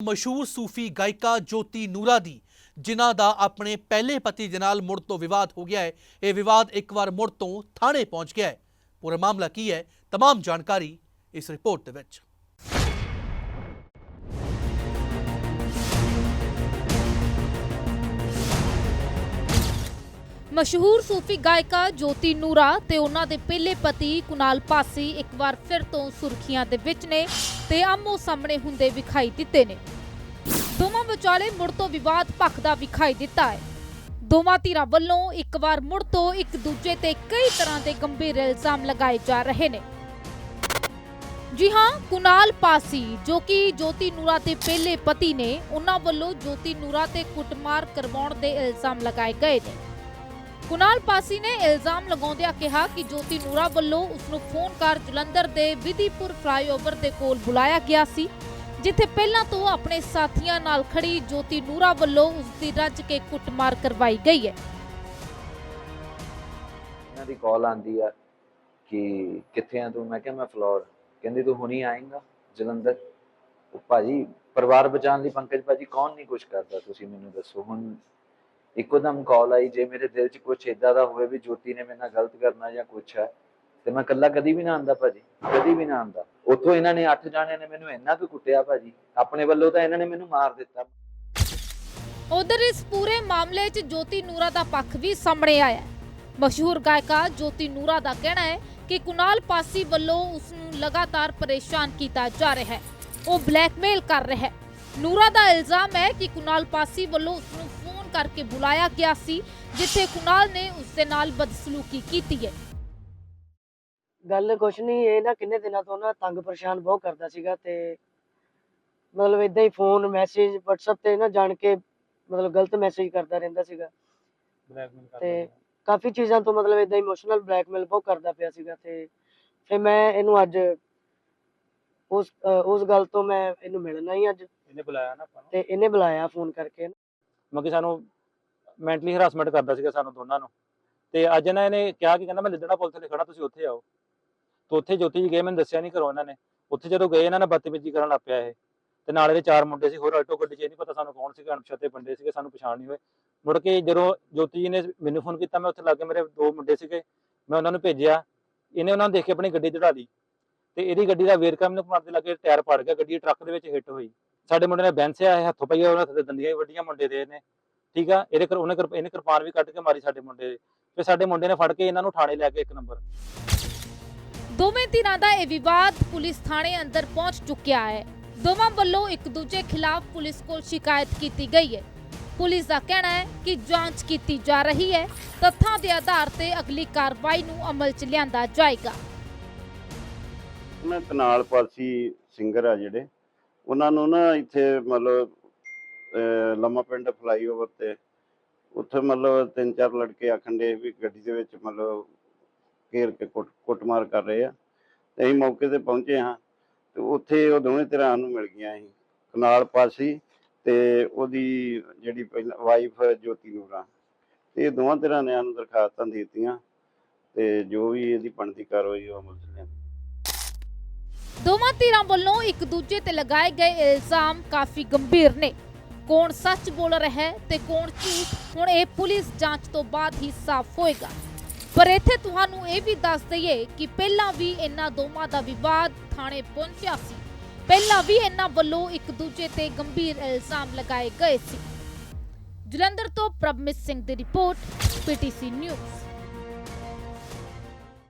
ਮਸ਼ਹੂਰ ਸੂਫੀ ਗਾਇਕਾ ਜੋਤੀ ਨੂਰਾ ਦੀ ਜਿਨ੍ਹਾਂ ਦਾ ਆਪਣੇ ਪਹਿਲੇ ਪਤੀ ਦੇ ਨਾਲ ਮੁੜ ਤੋਂ ਵਿਵਾਦ ਹੋ ਗਿਆ ਹੈ ਇਹ ਵਿਵਾਦ ਇੱਕ ਵਾਰ ਮੁੜ ਤੋਂ ਥਾਣੇ ਪਹੁੰਚ ਗਿਆ ਹੈ ਪੂਰਾ ਮਾਮਲਾ ਕੀ ਹੈ तमाम ਜਾਣਕਾਰੀ ਇਸ ਰਿਪੋਰਟ ਦੇ ਵਿੱਚ ਮਸ਼ਹੂਰ ਸੂਫੀ ਗਾਇਕਾ ਜੋਤੀ ਨੂਰਾ ਤੇ ਉਹਨਾਂ ਦੇ ਪਹਿਲੇ ਪਤੀ ਕੁਨਾਲ ਪਾਸੀ ਇੱਕ ਵਾਰ ਫਿਰ ਤੋਂ ਸੁਰਖੀਆਂ ਦੇ ਵਿੱਚ ਨੇ ਤੇ ਆਮੋ ਸਾਹਮਣੇ ਹੁੰਦੇ ਵਿਖਾਈ ਦਿੱਤੇ ਨੇ। ਦੋਵਾਂ ਵਿਚਾਲੇ ਮੁੜ ਤੋਂ ਵਿਵਾਦ ਭਖਦਾ ਵਿਖਾਈ ਦਿੱਤਾ ਹੈ। ਦੋਵਾਂ ਧਿਰਾਂ ਵੱਲੋਂ ਇੱਕ ਵਾਰ ਮੁੜ ਤੋਂ ਇੱਕ ਦੂਜੇ ਤੇ ਕਈ ਤਰ੍ਹਾਂ ਦੇ ਗੰਭੀਰ ਇਲਜ਼ਾਮ ਲਗਾਏ ਜਾ ਰਹੇ ਨੇ। ਜੀ ਹਾਂ, ਕੁਨਾਲ ਪਾਸੀ ਜੋ ਕਿ ਜੋਤੀ ਨੂਰਾ ਦੇ ਪਹਿਲੇ ਪਤੀ ਨੇ, ਉਹਨਾਂ ਵੱਲੋਂ ਜੋਤੀ ਨੂਰਾ ਤੇ ਕੁੱਟਮਾਰ ਕਰਵਾਉਣ ਦੇ ਇਲਜ਼ਾਮ ਲਗਾਏ ਗਏ ਨੇ। ਕੁਨਾਲ ਪਾਸੀ ਨੇ ਇਲਜ਼ਾਮ ਲਗਾਉਂਦਿਆਂ ਕਿਹਾ ਕਿ ਜੋਤੀ ਨੂਰਾ ਵੱਲੋਂ ਉਸ ਨੂੰ ਫੋਨ ਕਰ ਜਲੰਧਰ ਦੇ ਵਿਧੀਪੁਰ ਫਲਾਈਓਵਰ ਦੇ ਕੋਲ ਬੁਲਾਇਆ ਗਿਆ ਸੀ, ਜਿੱਥੇ ਪਹਿਲਾਂ ਤੋਂ ਆਪਣੇ ਸਾਥੀਆਂ ਨਾਲ ਖੜੀ ਜੋਤੀ ਨੂਰਾ ਵੱਲੋਂ ਉਸ ਦੀ ਰੱਜ ਕੇ ਕੁੱਟਮਾਰ ਕਰਵਾਈ ਗਈ ਹੈ। ਇਹਨਾਂ ਦੀ ਕਾਲ ਆਂਦੀ ਆ ਕਿ ਕਿੱਥੇ ਆ ਤੂੰ? ਮੈਂ ਕਿਹਾ, ਮੈਂ ਫਲੋਰ। ਕਹਿੰਦੀ, ਤੂੰ ਹੁਣੀ ਆਏਂਗਾ ਜਲੰਧਰ? ਉਹ ਭਾਜੀ, ਪਰਿਵਾਰ ਬਚਾਉਣ ਲਈ ਪੰਕਜ ਭਾਜੀ ਕੌਣ ਨਹੀਂ ਕੁਝ ਕਰਦਾ, ਤੁਸੀਂ ਮੈਨੂੰ ਦੱਸੋ। ਹੁਣ ਇੱਕੋਦਮ ਕਾਲ ਆਈ, ਜੇ ਮੇਰੇ ਦਿਲ 'ਚ ਕੁਝ ਇਦਾਂ ਦਾ ਹੋਵੇ ਵੀ ਜੋਤੀ ਨੇ ਮੇਰੇ ਨਾਲ ਗਲਤ ਕਰਨਾ ਜਾਂ ਕੁਝ ਹੈ, ਤੇ ਮੈਂ ਇਕੱਲਾ ਕਦੀ ਵੀ ਨਾ ਆਂਦਾ ਭਾਜੀ, ਕਦੀ ਵੀ ਨਾ ਆਂਦਾ ਉੱਥੋਂ ਇਹਨਾਂ ਨੇ ਅੱਠ ਜਾਣਿਆਂ ਨੇ ਮੈਨੂੰ ਇੰਨਾ ਕੁ ਕੁੱਟਿਆ ਭਾਜੀ, ਆਪਣੇ ਵੱਲੋਂ ਤਾਂ ਇਹਨਾਂ ਨੇ ਮੈਨੂੰ ਮਾਰ ਦਿੱਤਾ। ਉਧਰ ਇਸ ਪੂਰੇ ਮਾਮਲੇ 'ਚ ਜੋਤੀ ਨੂਰਾ ਦਾ ਪੱਖ ਵੀ ਸਾਹਮਣੇ ਆਇਆ ਮਸ਼ਹੂਰ ਗਾਇਕਾ ਜੋਤੀ ਨੂਰਾ ਦਾ ਕਹਿਣਾ ਹੈ ਕਿ ਕੁਨਾਲ ਪਾਸੀ ਵੱਲੋਂ ਉਸ ਨੂੰ ਲਗਾਤਾਰ ਪਰੇਸ਼ਾਨ ਕੀਤਾ ਜਾ ਰਿਹਾ ਹੈ। ਉਹ ਬਲੈਕਮੇਲ ਕਰ ਰਿਹਾ ਹੈ। ਨੂਰਾ ਦਾ ਇਲਜ਼ਾਮ ਹੈ ਕਿ ਕੁਨਾਲ ਪਾਸੀ ਵੱਲੋਂ ਉਸ ਕਰਕੇ ਬੁਲਾਇਆ ਗਿਆ ਸੀ ਜਿੱਥੇ ਕੁਨਾਲ ਨੇ ਉਸ ਦੇ ਨਾਲ ਬਦਸਲੂਕੀ ਕੀਤੀ ਹੈ। ਗੱਲ ਕੁਛ ਨਹੀਂ ਇਹ ਨਾ ਕਿੰਨੇ ਦਿਨਾਂ ਤੋਂ ਨਾ ਤੰਗ ਪਰੇਸ਼ਾਨ ਬਹੁਤ ਕਰਦਾ ਸੀਗਾ ਤੇ ਮਤਲਬ ਇਦਾਂ ਹੀ ਫੋਨ ਮੈਸੇਜ WhatsApp ਤੇ ਨਾ ਜਾਣ ਕੇ ਮਤਲਬ ਗਲਤ ਮੈਸੇਜ ਕਰਦਾ ਰਹਿੰਦਾ ਸੀਗਾ। ਤੇ ਕਾਫੀ ਚੀਜ਼ਾਂ ਤੋਂ ਮਤਲਬ ਇਦਾਂ ਇਮੋਸ਼ਨਲ ਬਲੈਕਮੇਲ ਬਹੁਤ ਕਰਦਾ ਪਿਆ ਸੀਗਾ ਤੇ ਫਿਰ ਮੈਂ ਇਹਨੂੰ ਅੱਜ ਉਸ ਉਸ ਗੱਲ ਤੋਂ ਮੈਂ ਇਹਨੂੰ ਮਿਲਣਾ ਹੀ ਅੱਜ। ਇਹਨੇ ਬੁਲਾਇਆ ਨਾ ਆਪਾਂ ਨੂੰ। ਤੇ ਇਹਨੇ ਬੁਲਾਇਆ ਫੋਨ ਕਰਕੇ ਮੱਕੀ ਸਾਨੂੰ ਮੈਂਟਲੀ ਹਰਾਸਮੈਂਟ ਕਰਦਾ ਸੀਗਾ ਸਾਨੂੰ ਦੋਨਾਂ ਨੂੰ। ਤੇ ਅੱਜ ਇਹਨਾਂ ਨੇ ਕਿਹਾ ਕਿ ਕਹਿੰਦਾ, ਮੈਂ ਲਿੱਦੜਾ ਪੁਲ ਤੇ ਖੜਾ ਤੁਸੀਂ ਉੱਥੇ ਆਓ। ਤੇ ਉੱਥੇ ਜੋਤੀ ਜੀ ਗਏ, ਮੈਨੂੰ ਦੱਸਿਆ ਨਹੀਂ ਘਰੋਂ ਇਹਨਾਂ ਨੇ। ਉੱਥੇ ਜਦੋਂ ਗਏ, ਇਹਨਾਂ ਨੇ ਬਦਤਮੀਜ਼ੀ ਕਰਨ ਲੱਗ ਪਿਆ ਇਹ। ਤੇ ਨਾਲ ਇਹਦੇ ਚਾਰ ਮੁੰਡੇ ਸੀ, ਹੋਰ ਆਟੋ ਗੱਡੀ 'ਚ ਇਹ ਨਹੀਂ ਪਤਾ ਸਾਨੂੰ ਕੌਣ ਸੀਗਾ, ਅਣਪਛਾਤੇ ਬੰਦੇ ਸੀਗੇ, ਸਾਨੂੰ ਪਛਾਣ ਨਹੀਂ ਹੋਏ। ਮੁੜ ਕੇ ਜਦੋਂ ਜੋਤੀ ਜੀ ਨੇ ਮੈਨੂੰ ਫੋਨ ਕੀਤਾ, ਮੈਂ ਉੱਥੇ ਲੱਗੇ ਮੇਰੇ ਦੋ ਮੁੰਡੇ ਸੀਗੇ, ਮੈਂ ਉਹਨਾਂ ਨੂੰ ਭੇਜਿਆ। ਇਹਨੇ ਉਹਨਾਂ ਨੂੰ ਦੇਖ ਕੇ ਆਪਣੀ ਗੱਡੀ ਚੜਾ ਲਈ। ਤੇ ਇਹਦੀ ਗੱਡੀ ਦਾ ਵੇਰਕਾ ਮੈਨੂੰ ਮਾਰਦੇ ਲੱਗੇ ਟਾਇਰ ਪੜ ਗਿਆ, ਗੱਡੀ ਟਰੱਕ ਦੇ ਵਿੱਚ ਹਿੱਟ ਹੋਈ। ਸਾਡੇ ਮੁੰਡੇ ਨੇ ਬੈਂਸਿਆ ਇਹ ਹੱਥੋਂ ਪਈਆ ਉਹਨਾਂ ਤੇ ਦੰਦੀਆਂ ਵੀ ਵੱਡੀਆਂ ਮੁੰਡੇ ਦੇ ਨੇ ਠੀਕ ਆ? ਇਹਦੇ ਕਰ ਉਹਨੇ ਕਿਰਪ- ਇਹਨੇ ਕਿਰਪਾਨ ਵੀ ਕੱਢ ਕੇ ਮਾਰੀ ਸਾਡੇ ਮੁੰਡੇ ਦੇ। ਤੇ ਸਾਡੇ ਮੁੰਡੇ ਨੇ ਫੜ ਕੇ ਇਹਨਾਂ ਨੂੰ ਥਾਣੇ ਲੈ ਕੇ ਇੱਕ ਨੰਬਰ। ਦੋਵੇਂ ਧਿਰਾਂ ਦਾ ਇਹ ਵਿਵਾਦ ਪੁਲਿਸ ਥਾਣੇ ਅੰਦਰ ਪਹੁੰਚ ਚੁੱਕਿਆ ਹੈ। ਦੋਵਾਂ ਵੱਲੋਂ ਇੱਕ ਦੂਜੇ ਖਿਲਾਫ ਪੁਲਿਸ ਕੋਲ ਸ਼ਿਕਾਇਤ ਕੀਤੀ ਗਈ ਹੈ। ਪੁਲਿਸ ਦਾ ਕਹਿਣਾ ਹੈ ਕਿ ਜਾਂਚ ਕੀਤੀ ਜਾ ਰਹੀ ਹੈ। ਤੱਥਾਂ ਦੇ ਆਧਾਰ ਤੇ ਅਗਲੀ ਕਾਰਵਾਈ ਨੂੰ ਅਮਲ 'ਚ ਲਿਆਂਦਾ ਜਾਏਗਾ। ਨਾ ਕਨਾਲ ਪਾਲਸੀ ਸਿੰਗਰ ਆ ਜਿਹੜੇ। ਉਹਨਾਂ ਨੂੰ ਨਾ ਇੱਥੇ ਮਤਲਬ ਲੰਮਾ ਪਿੰਡ ਫਲਾਈਓਵਰ ਤੇ, ਉੱਥੇ ਮਤਲਬ ਤਿੰਨ ਚਾਰ ਲੜਕੇ ਆਖਣ ਵੀ ਗੱਡੀ ਦੇ ਵਿੱਚ ਮਤਲਬ ਘੇਰ ਕੇ ਕੁੱਟ, ਕੁੱਟਮਾਰ ਕਰ ਰਹੇ ਆ। ਤੇ ਅਸੀਂ ਮੌਕੇ ਤੇ ਪਹੁੰਚੇ ਹਾਂ ਤੇ ਉੱਥੇ ਉਹ ਦੋਵੇਂ ਧਿਰਾਂ ਨੂੰ ਮਿਲ ਗਈਆਂ ਸੀ। ਕਨਾਲ ਪਾਸੀ ਤੇ ਉਹਦੀ ਜਿਹੜੀ ਪਹਿਲਾਂ ਵਾਈਫ ਜੋਤੀ ਨੂਰਾ। ਤੇ ਇਹ ਦੋਵਾਂ ਧਿਰਾਂ ਨੇ ਸਾਨੂੰ ਦਰਖਾਸਤਾਂ ਦੇ ਦਿੱਤੀਆਂ ਤੇ ਜੋ ਵੀ ਇਹਦੀ ਬਣਦੀ ਕਾਰਵਾਈ ਉਹ ਅਮਲ ਚ ਲਿਆਂਦੀ। ਦੋਵਾਂ ਧਿਰਾਂ ਵੱਲੋਂ ਇੱਕ ਦੂਜੇ ਤੇ ਲਗਾਏ ਗਏ ਇਲਜ਼ਾਮ ਕਾਫੀ ਗੰਭੀਰ ਨੇ। ਕੌਣ ਸੱਚ ਬੋਲ ਰਿਹਾ ਹੈ ਤੇ ਕੌਣ ਝੂਠ, ਹੁਣ ਇਹ ਪੁਲਿਸ ਜਾਂਚ ਤੋਂ ਬਾਅਦ ਹੀ ਸਾਫ਼ ਹੋਏਗਾ। ਪਰ ਇੱਥੇ ਤੁਹਾਨੂੰ ਇਹ ਵੀ ਦੱਸ ਦਈਏ ਕਿ ਪਹਿਲਾਂ ਵੀ ਇਹਨਾਂ ਦੋਵਾਂ ਦਾ ਵਿਵਾਦ ਥਾਣੇ ਪਹੁੰਚਿਆ ਸੀ। ਪਹਿਲਾਂ ਵੀ ਇਹਨਾਂ ਵੱਲੋਂ ਇੱਕ ਦੂਜੇ ਤੇ ਗੰਭੀਰ ਇਲਜ਼ਾਮ ਲਗਾਏ ਗਏ ਸੀ। ਜਲੰਧਰ ਤੋਂ ਪ੍ਰਭਮਿਤ ਸਿੰਘ ਦੀ ਰਿਪੋਰਟ, ਪੀਟੀਸੀ ਨਿਊਜ਼।